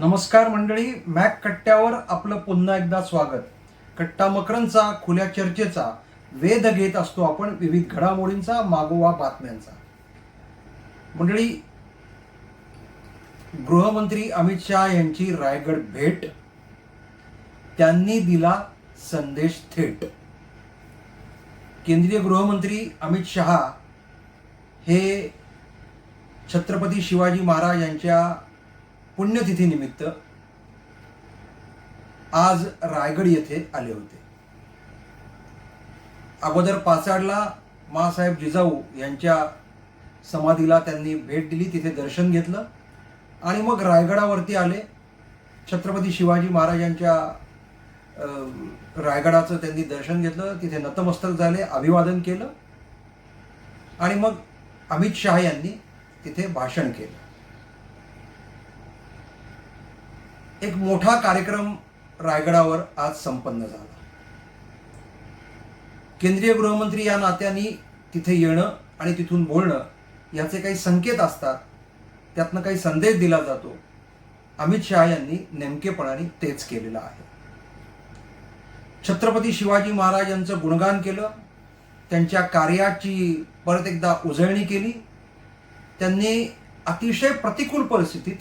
नमस्कार मंडळी मॅक कट्ट्यावर आपलं पुन्हा एकदा स्वागत. कट्टा मकरंचा खुल्या चर्चेचा वेध घेत असतो आपण विविध घडामोडींचा मागोवा बातम्यांचा. मंडळी गृहमंत्री अमित शहा यांची रायगड भेट. त्यांनी दिला संदेश थेट. केंद्रीय गृहमंत्री अमित शहा हे छत्रपती शिवाजी महाराज यांच्या पुण्यतिथीनिमित्त आज रायगड येथे आले होते. अगोदर पाचाडला मासाहेब जिजाऊ यांच्या समाधीला त्यांनी भेट दिली तिथे दर्शन घेतलं आणि मग रायगडावरती आले. छत्रपती शिवाजी महाराजांच्या अं, रायगडाचं त्यांनी दर्शन घेतलं तिथे नतमस्तक झाले अभिवादन केलं आणि मग अमित शहा यांनी तिथे भाषण केलं. एक मोठा कार्यक्रम रायगडावर आज संपन्न झाला. केंद्रीय गृहमंत्री या नात्याने तिथे येणं आणि तिथून बोलणं याचे काही संकेत असतात त्यातनं काही संदेश दिला जातो. अमित शहा यांनी नेमकेपणाने तेच केलेलं आहे. छत्रपती शिवाजी महाराज यांचं गुणगान केलं त्यांच्या कार्याची परत एकदा उजळणी केली त्यांनी अतिशय प्रतिकूल परिस्थितीत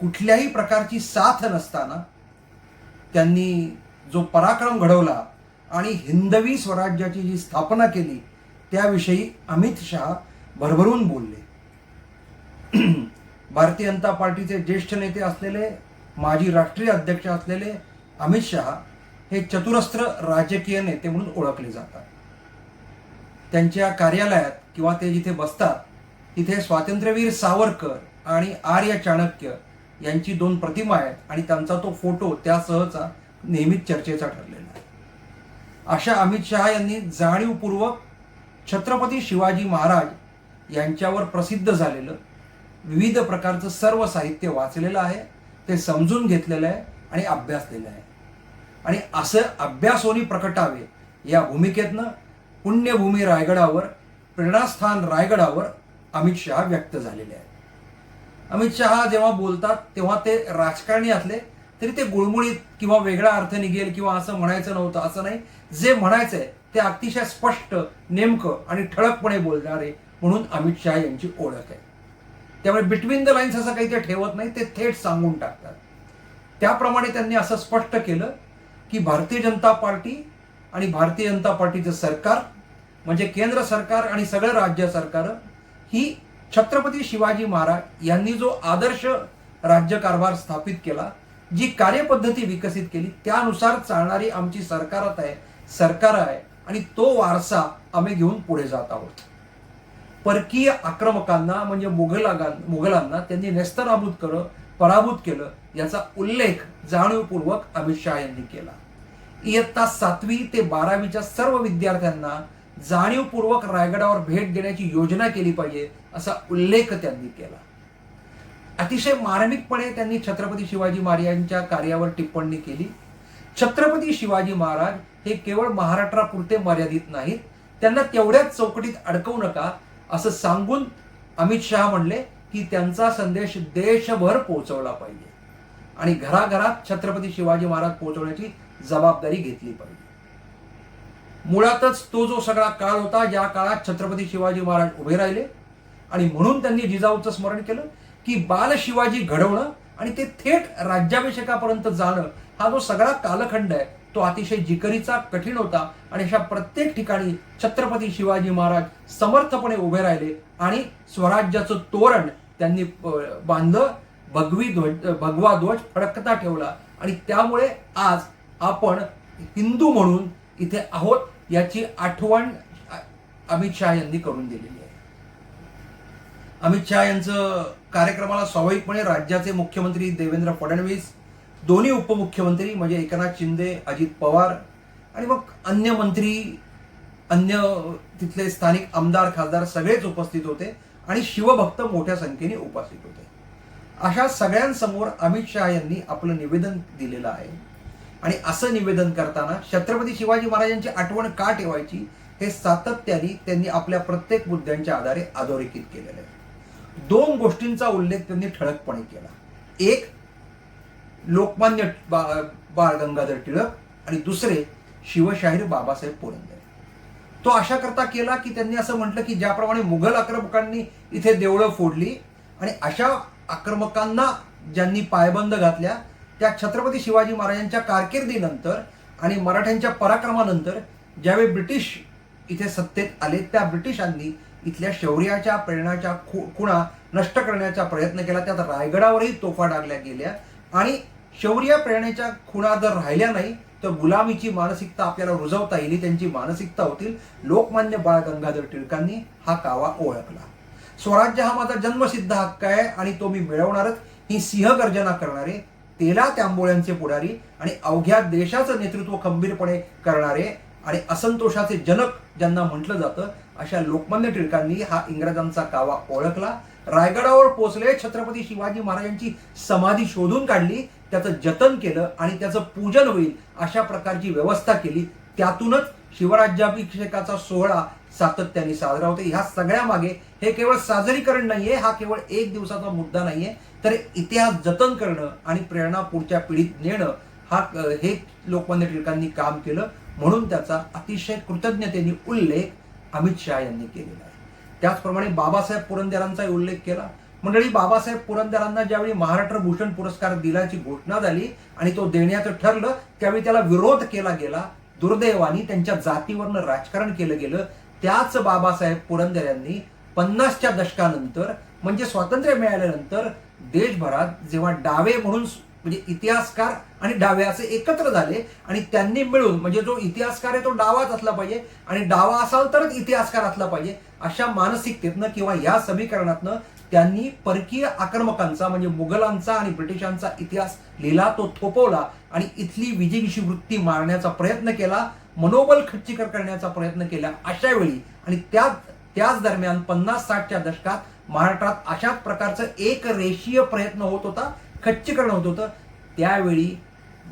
कुठल्याही प्रकारची साथ नसताना त्यांनी जो पराक्रम घडवला आणि हिंदवी स्वराज्याची जी स्थापना केली त्याविषयी अमित शहा भरभरून बोलले. भारतीय जनता पार्टीचे ज्येष्ठ नेते असलेले माजी राष्ट्रीय अध्यक्ष असलेले अमित शहा हे चतुरस्त्र राजकीय नेते म्हणून ओळखले जातात. त्यांच्या कार्यालयात किंवा ते जिथे बसतात तिथे स्वातंत्र्यवीर सावरकर आणि आर्य चाणक्य यांची दोन प्रतिमा आहेत आणि त्यांचा तो फोटो त्यासहचा नेहमीच चर्चेचा ठरलेला आहे. अशा अमित शहा यांनी जाणीवपूर्वक छत्रपती शिवाजी महाराज यांच्यावर प्रसिद्ध झालेलं विविध प्रकारचं सर्व साहित्य वाचलेलं आहे ते समजून घेतलेलं आहे आणि अभ्यासलेलं आहे. आणि असं अभ्यासोनी प्रकटावे या भूमिकेतनं पुण्यभूमी रायगडावर प्रेरणास्थान रायगडावर अमित शहा व्यक्त झालेले आहेत. अमित शहा जेव्हा बोलतात तेव्हा ते राजकारणी असले तरी ते गुळमुळीत किंवा वेगळा अर्थ निघेल किंवा असं म्हणायचं नव्हतं असं नाही. जे म्हणायचंय ते अतिशय स्पष्ट नेमकं आणि ठळकपणे बोलणारे म्हणून अमित शहा यांची ओळख आहे. त्यामुळे बिटवीन द लाईन्स असं काही ते ठेवत नाही ते थेट सांगून टाकतात. त्याप्रमाणे त्यांनी असं स्पष्ट केलं की भारतीय जनता पार्टी आणि भारतीय जनता पार्टीचं सरकार म्हणजे केंद्र सरकार आणि सगळं राज्य सरकार ही छत्रपती शिवाजी महाराज यांनी जो आदर्श राज्यकारभार स्थापित केला जी कार्यपद्धती विकसित केली त्यानुसार चालणारी आमची सरकारत आहे सरकार आहे आणि तो वारसा आम्ही घेऊन पुढे जात आहोत. परकीय आक्रमकांना म्हणजे मुघला मुघलांना त्यांनी नेस्तनाबूत केलं पराभूत केलं याचा उल्लेख जाणीवपूर्वक अमित शहा यांनी केला. इयत्ता सातवी ते बारावीच्या सर्व विद्यार्थ्यांना जाणीवपूर्वक रायगडावर भेट देण्याची योजना केली पाहिजे असा उल्लेख त्यांनी केला. अतिशय मार्मिकपणे त्यांनी छत्रपती शिवाजी महाराजांच्या कार्यावर टिप्पणी केली. छत्रपती शिवाजी महाराज हे केवळ महाराष्ट्रापुरते मर्यादित नाहीत त्यांना तेवढ्याच चौकटीत अडकवू नका असं सांगून अमित शहा म्हणले की त्यांचा संदेश देशभर पोहोचवला पाहिजे. आणि घराघरात छत्रपती शिवाजी महाराज पोहोचवण्याची जबाबदारी घेतली पाहिजे. मुळातच तो जो सगळा काळ होता ज्या काळात छत्रपती शिवाजी महाराज उभे राहिले. आणि म्हणून त्यांनी जिजाऊचं स्मरण केलं की बाल शिवाजी घडवणं आणि ते थेट राज्याभिषेकापर्यंत जाणं हा जो सगळा कालखंड आहे तो अतिशय जिकरीचा कठीण होता. आणि अशा प्रत्येक ठिकाणी छत्रपती शिवाजी महाराज समर्थपणे उभे राहिले आणि स्वराज्याचं तोरण त्यांनी बांधलं भगवी ध्वज भगवा ध्वज फडकता ठेवला. आणि त्यामुळे आज आपण हिंदू म्हणून इथे आहोत. याची आठवण अमित शहा यांनी करून दिलेली आहे. अमित शहा यांचं कार्यक्रमाला स्वाभाविकपणे राज्याचे मुख्यमंत्री देवेंद्र फडणवीस दोन्ही उपमुख्यमंत्री म्हणजे एकनाथ शिंदे अजित पवार आणि मग अन्य मंत्री अन्य तिथले स्थानिक आमदार खासदार सगळेच उपस्थित होते आणि शिवभक्त मोठ्या संख्येने उपस्थित होते. अशा सगळ्यांसमोर अमित शहा यांनी आपलं निवेदन दिलेलं आहे. आणि असं निवेदन करताना छत्रपती शिवाजी महाराजांची आठवण का ठेवायची हे सातत्याने त्यांनी आपल्या प्रत्येक मुद्द्यांच्या आधारे अधोरेखित केलेलं आहे. दोन गोष्टींचा उल्लेख त्यांनी ठळकपणे केला. एक लोकमान्य बा- बाळ गंगाधर टिळक आणि दुसरे शिवशाहीर बाबासाहेब पुरंदरे. तो अशा करता केला की त्यांनी असं म्हटलं की ज्याप्रमाणे मुघल आक्रमकांनी इथे देवळं फोडली आणि अशा आक्रमकांना ज्यांनी पायबंद घातल्या त्या छत्रपती शिवाजी महाराजांच्या कारकिर्दीनंतर आणि मराठ्यांच्या पराक्रमानंतर ज्यावेळी ब्रिटिश इथे सत्तेत आले त्या ब्रिटिशांनी इथल्या शौर्याच्या प्रेरणाच्या खुणा नष्ट करण्याचा प्रयत्न केला. त्यात रायगडावरही तोफा डागल्या गेल्या. आणि शौर्य प्रेरणेच्या खुणा जर राहिल्या नाही तर गुलामीची मानसिकता आपल्याला रुजवता येईल त्यांची मानसिकता होतील. लोकमान्य बाळ गंगाधर टिळकांनी हा कावा ओळखला. स्वराज्य हा माझा जन्मसिद्ध हक्क आहे आणि तो मी मिळवणारच. ही सिंहगर्जना करणारे तेला तांबोळ्यांचे पुढारी आणि अवघ्या देशाचं नेतृत्व खंबीरपणे करणारे आणि असंतोषाचे जनक ज्यांना म्हटलं जातं अशा लोकमान्य टिळकांनी हा इंग्रजांचा कावा ओळखला. रायगडावर पोहोचले छत्रपती शिवाजी महाराजांची समाधी शोधून काढली त्याचं जतन केलं आणि त्याचं पूजन होईल अशा प्रकारची व्यवस्था केली. त्यातूनच शिवराज्याभिषेकाचा सोहळा सातत्याने साजरा होते. ह्या सगळ्या मागे हे केवळ सादरीकरण नाहीये हा केवळ एक दिवसाचा मुद्दा नाहीये. तर इतिहास जतन करणं आणि प्रेरणा पुढच्या पिढीत नेणं हा हे लोकमान्य टिळकांनी काम केलं. म्हणून त्याचा अतिशय कृतज्ञतेने उल्लेख अमित शहा यांनी केलेला आहे. त्याचप्रमाणे बाबासाहेब पुरंदरांचाही उल्लेख केला. मंडळी बाबासाहेब पुरंदरांना ज्यावेळी महाराष्ट्र भूषण पुरस्कार दिल्याची घोषणा झाली आणि तो देण्याचं ठरलं त्यावेळी त्याला विरोध केला गेला. दुर्दैवानी त्यांच्या जातीवरनं राजकारण केलं गेलं. त्याच बाबासाहेब पुरंदर यांनी पन्नासच्या दशकानंतर म्हणजे स्वातंत्र्य मिळाल्यानंतर देशभरात जेव्हा डावे म्हणून म्हणजे इतिहासकार आणि डावे असे एकत्र झाले आणि त्यांनी मिळून म्हणजे जो इतिहासकार आहे तो डावाच असला पाहिजे आणि डावा असाल तरच इतिहासकार असला पाहिजे अशा मानसिकतेतनं किंवा या समीकरणातनं त्यांनी परकीय आक्रमकांचा म्हणजे मुघलांचा आणि ब्रिटिशांचा इतिहास लिहिला तो थोपवला आणि इथली विजयीशी वृत्ती मारण्याचा प्रयत्न केला मनोबल खच्चीकर करण्याचा प्रयत्न केला अशा वेळी आणि त्या त्याच दरम्यान पन्नास साठच्या दशकात महाराष्ट्रात अशाच प्रकारचं एक रेषीय प्रयत्न होत होता खच्चीकरण होत होतं. त्यावेळी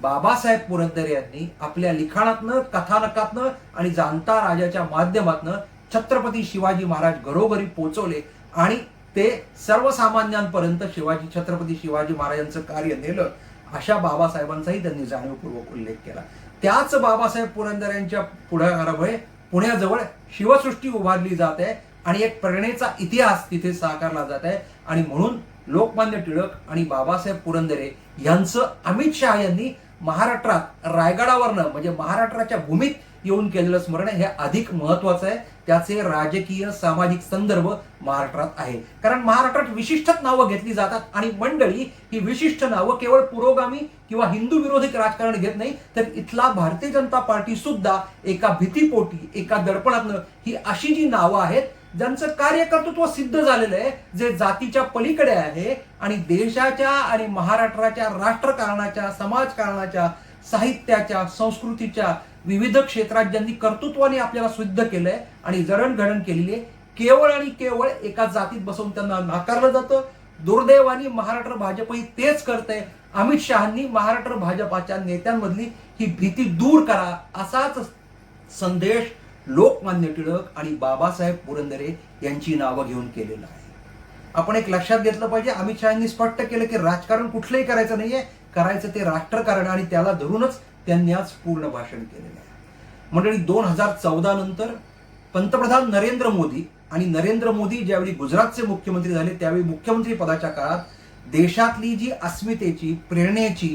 बाबासाहेब पुरंदरे यांनी आपल्या लिखाणातनं कथानकातनं आणि जाणता राजाच्या माध्यमातनं छत्रपती शिवाजी महाराज घरोघरी पोहोचवले आणि ते सर्वसामान्यांपर्यंत शिवाजी छत्रपती शिवाजी महाराजांचं कार्य नेलं अशा बाबासाहेबांचाही त्यांनी जाणीवपूर्वक उल्लेख केला. त्याच बाबासाहेब पुरंदर यांच्या पुढाकारामुळे पुण्याजवळ शिवसृष्टी उभारली जात आहे आणि एक प्रेरणेचा इतिहास तिथे साकारला जात आहे. आणि म्हणून लोकमान्य टिळक आणि बाबासाहेब पुरंदरे यांचं अमित शहा यांनी महाराष्ट्रात रायगडावरनं म्हणजे महाराष्ट्राच्या भूमीत येऊन केलेलं स्मरण हे अधिक महत्वाचं आहे. त्याचे राजकीय सामाजिक संदर्भ महाराष्ट्रात आहे. कारण महाराष्ट्रात विशिष्टच नावं घेतली जातात आणि मंडळी ही विशिष्ट नावं केवळ पुरोगामी किंवा हिंदू विरोधी राजकारण घेत नाही तर इथला भारतीय जनता पार्टी सुद्धा एका भीतीपोटी एका दडपणातनं ही अशी जी नावं आहेत ज्यांचं कार्यकर्तृत्व सिद्ध झालेलं आहे जे जातीच्या पलीकडे आहे आणि देशाच्या आणि महाराष्ट्राच्या राष्ट्रकारणाच्या समाजकारणाच्या साहित्याच्या संस्कृतीच्या विविध क्षेत्रात ज्यांनी कर्तृत्वाने आपल्याला सिद्ध केलंय आणि जडणघडण केलेली आहे केवळ आणि केवळ एका जातीत बसवून त्यांना नाकारलं जातं. दुर्दैवानी महाराष्ट्र भाजपही तेच करतंय. अमित शहानी महाराष्ट्र भाजपाच्या नेत्यांमधली ही भीती दूर करा असाच संदेश लोकमान्य टिळक आणि बाबासाहेब पुरंदरे यांची नावं घेऊन केलेला आहे. आपण एक लक्षात घेतलं पाहिजे अमित शहानी स्पष्ट केलं की राजकारण कुठलंही करायचं नाहीये. करायचं ते राष्ट्रकारण आणि त्याला धरूनच त्यांनी आज पूर्ण भाषण केलेलं आहे. मंडळी दोन हजार चौदा नंतर पंतप्रधान नरेंद्र मोदी आणि नरेंद्र मोदी ज्यावेळी गुजरातचे मुख्यमंत्री झाले त्यावेळी मुख्यमंत्री पदाच्या काळात देशातली जी अस्मितेची प्रेरणेची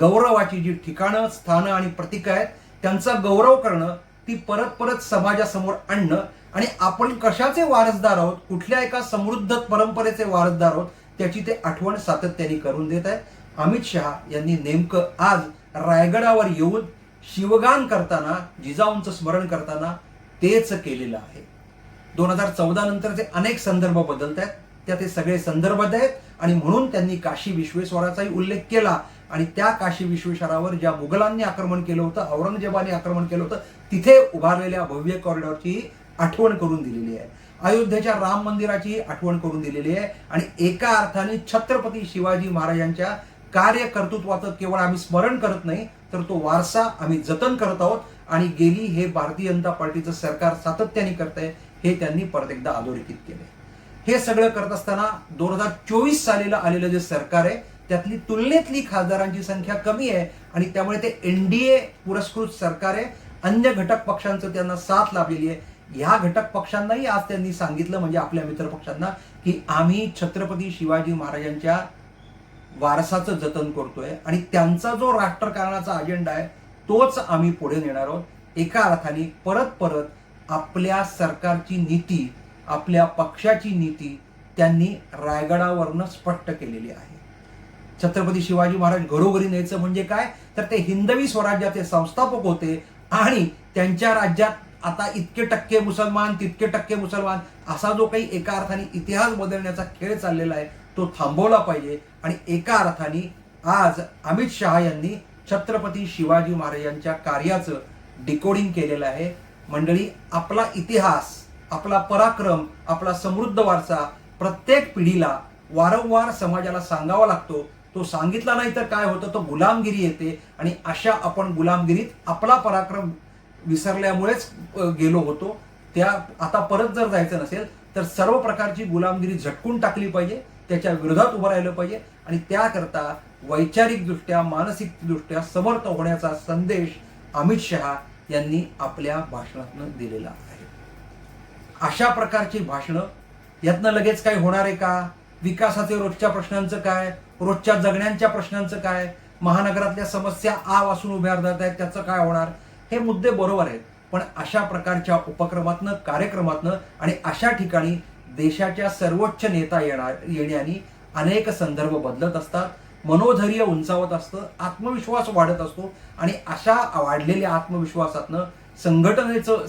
गौरवाची जी ठिकाणं स्थानं आणि प्रतीक आहेत त्यांचा गौरव करणं ती परत परत समाजासमोर आणणं आणि आपण कशाचे वारसदार आहोत कुठल्या एका समृद्ध परंपरेचे वारसदार आहोत त्याची ते आठवण सातत्याने करून देत आहे अमित शहा यांनी नेमकं आज रायगडावर येऊन शिवगान करताना जिजाऊंचं स्मरण करताना तेच केलेलं आहे. दोन हजार चौदा नंतरचे अनेक संदर्भ बदलत आहेत त्यात हे सगळे संदर्भ आहेत आणि म्हणून त्यांनी काशी विश्वेश्वराचाही उल्लेख केला आणि त्या काशी विश्वेश्वरावर ज्या मुघलांनी आक्रमण केलं होतं औरंगजेबाने आक्रमण केलं होतं तिथे उभारलेल्या भव्य कॉरिडॉरची आठवण करून दिलेली आहे. अयोध्येच्या राम मंदिराची आठवण करून दिलेली आहे आणि एका अर्थाने छत्रपती शिवाजी महाराजांच्या कार्यकर्तृत्वाचं केवळ आम्ही स्मरण करत नाही तर तो वारसा आम्ही जतन करत आहोत आणि गेली हे भारतीय जनता पार्टीचं सरकार सातत्याने करत आहे हे त्यांनी परत एकदा अधोरेखित केले हे सगळं करत असताना दोन हजार चोवीस सालीला आलेलं जे सरकार आहे त्यातली तुलनेतली खासदारांची संख्या कमी आहे आणि त्यामुळे ते एनडीए पुरस्कृत सरकार आहे. अन्य घटक पक्षांचं त्यांना साथ लाभलेली आहे. ह्या घटक पक्षांनाही आज त्यांनी सांगितलं म्हणजे आपल्या मित्र पक्षांना की आम्ही छत्रपती शिवाजी महाराजांच्या वारसाचं जतन करतोय आणि त्यांचा जो राष्ट्रकारणाचा अजेंडा आहे तोच आम्ही पुढे नेणार आहोत. एका अर्थाने परत परत आपल्या सरकारची नीती आपल्या पक्षाची नीती त्यांनी रायगडावरनं स्पष्ट केलेली आहे. छत्रपती शिवाजी महाराज घरोघरी न्यायचं म्हणजे काय? तर ते हिंदवी स्वराज्याचे संस्थापक होते आणि त्यांच्या राज्यात आता इतके टक्के मुसलमान तितके टक्के मुसलमान असा जो काही एका अर्थाने इतिहास बदलण्याचा खेळ चाललेला आहे तो थांबवला पाहिजे. आणि एका अर्थाने आज अमित शहा यांनी छत्रपती शिवाजी महाराजांच्या कार्याचं डिकोडिंग केलेलं आहे. मंडळी आपला इतिहास आपला पराक्रम आपला समृद्ध वारसा प्रत्येक पिढीला वारंवार समाजाला सांगावा लागतो. तो सांगितला नाही तर काय होतं? तो गुलामगिरी येते. आणि अशा आपण गुलामगिरीत आपला पराक्रम विसरल्यामुळेच गेलो होतो. त्या आता परत जर जायचं नसेल तर सर्व प्रकारची गुलामगिरी झटकून टाकली पाहिजे. त्याच्या विरोधात उभं राहिलं पाहिजे आणि त्याकरता वैचारिकदृष्ट्या मानसिकदृष्ट्या समर्थ होण्याचा संदेश अमित शहा यांनी आपल्या भाषणातनं दिलेला आहे. अशा प्रकारची भाषणं यातनं लगेच काही होणार आहे का? विकासाचे रोजच्या प्रश्नांचं काय? रोजच्या जगण्यांच्या प्रश्नांचं काय? महानगरातल्या समस्या आ वासून उभ्या जात आहेत त्याचं काय होणार? हे मुद्दे बरोबर आहेत. पण अशा प्रकारच्या उपक्रमातनं कार्यक्रमातनं आणि अशा ठिकाणी देशाच्या सर्वोच्च नेता येणार येण्याने अनेक संदर्भ बदलत असतात. मनोधैर्य उंचावत असतं आत्मविश्वास वाढत असतो आणि अशा वाढलेल्या आत्मविश्वासातनं संघटनेचं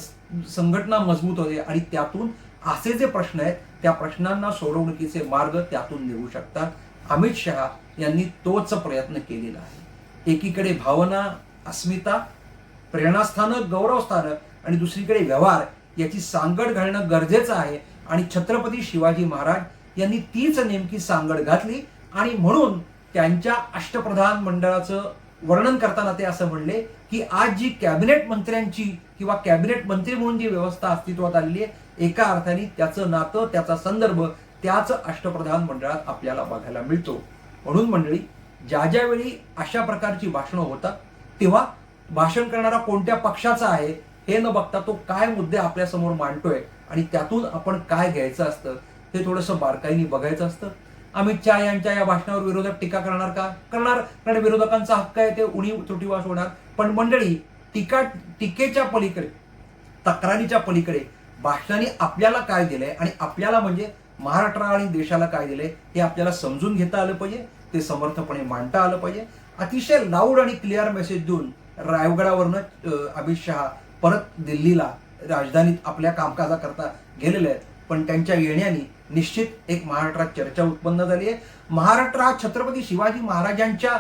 संघटना मजबूत होते आणि त्यातून असे जे प्रश्न आहेत त्या प्रश्नांना सोडवणुकीचे मार्ग त्यातून निघू शकतात. अमित शहा यांनी तोच प्रयत्न केलेला आहे. एकीकडे भावना अस्मिता प्रेरणास्थानक गौरवस्थानक आणि दुसरीकडे व्यवहार याची सांगड घालणं गरजेचं आहे. आणि छत्रपती शिवाजी महाराज यांनी तीच नेमकी सांगड घातली आणि म्हणून त्यांच्या अष्टप्रधान मंडळाचं वर्णन करताना ते असं म्हणले की आज जी कॅबिनेट मंत्र्यांची किंवा कॅबिनेट मंत्री म्हणून जी व्यवस्था अस्तित्वात आलेली आहे एका अर्थाने त्याचं नातं त्याचा संदर्भ त्याच अष्टप्रधान मंडळात आपल्याला बघायला मिळतो. म्हणून मंडळी ज्या ज्या वेळी अशा प्रकारची भाषणं होतात तेव्हा भाषण करणारा कोणत्या पक्षाचा आहे हे न बघता तो काय मुद्दे आपल्यासमोर मांडतोय आणि त्यातून आपण काय घ्यायचं असतं हे थोडंसं बारकाईने बघायचं असतं. अमित शहा यांच्या या भाषणावर विरोधक टीका करणार का? करणार कारण विरोधकांचा हक्क आहे ते उणीव त्रुटीवास होणार. पण मंडळी टीका टीकेच्या पलीकडे तक्रारीच्या पलीकडे भाषणाने आपल्याला काय दिलंय आणि आपल्याला म्हणजे महाराष्ट्राला आणि देशाला काय दिलंय हे आपल्याला समजून घेता आलं पाहिजे ते समर्थपणे मांडता आलं पाहिजे. अतिशय लाऊड आणि क्लिअर मेसेज देऊन रायगडावरनं अमित शहा परत दिल्लीला राजधानीत आपल्या कामकाजाकरता गेलेले आहेत. पण त्यांच्या येण्याने निश्चित एक महाराष्ट्रात चर्चा उत्पन्न झाली आहे. महाराष्ट्र हा छत्रपती शिवाजी महाराजांच्या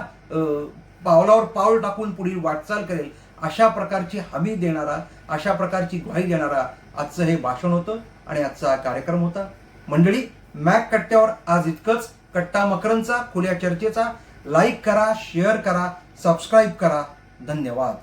पावलावर पाऊल टाकून पुढील वाटचाल करेल अशा प्रकारची हमी देणारा अशा प्रकारची ग्वाही देणारा आजचं हे भाषण होतं आणि आजचा हा कार्यक्रम होता. मंडळी मॅक कट्ट्यावर आज इतकंच. कट्टा मकरंचा खुल्या चर्चेचा. लाईक करा शेअर करा सबस्क्राईब करा. धन्यवाद.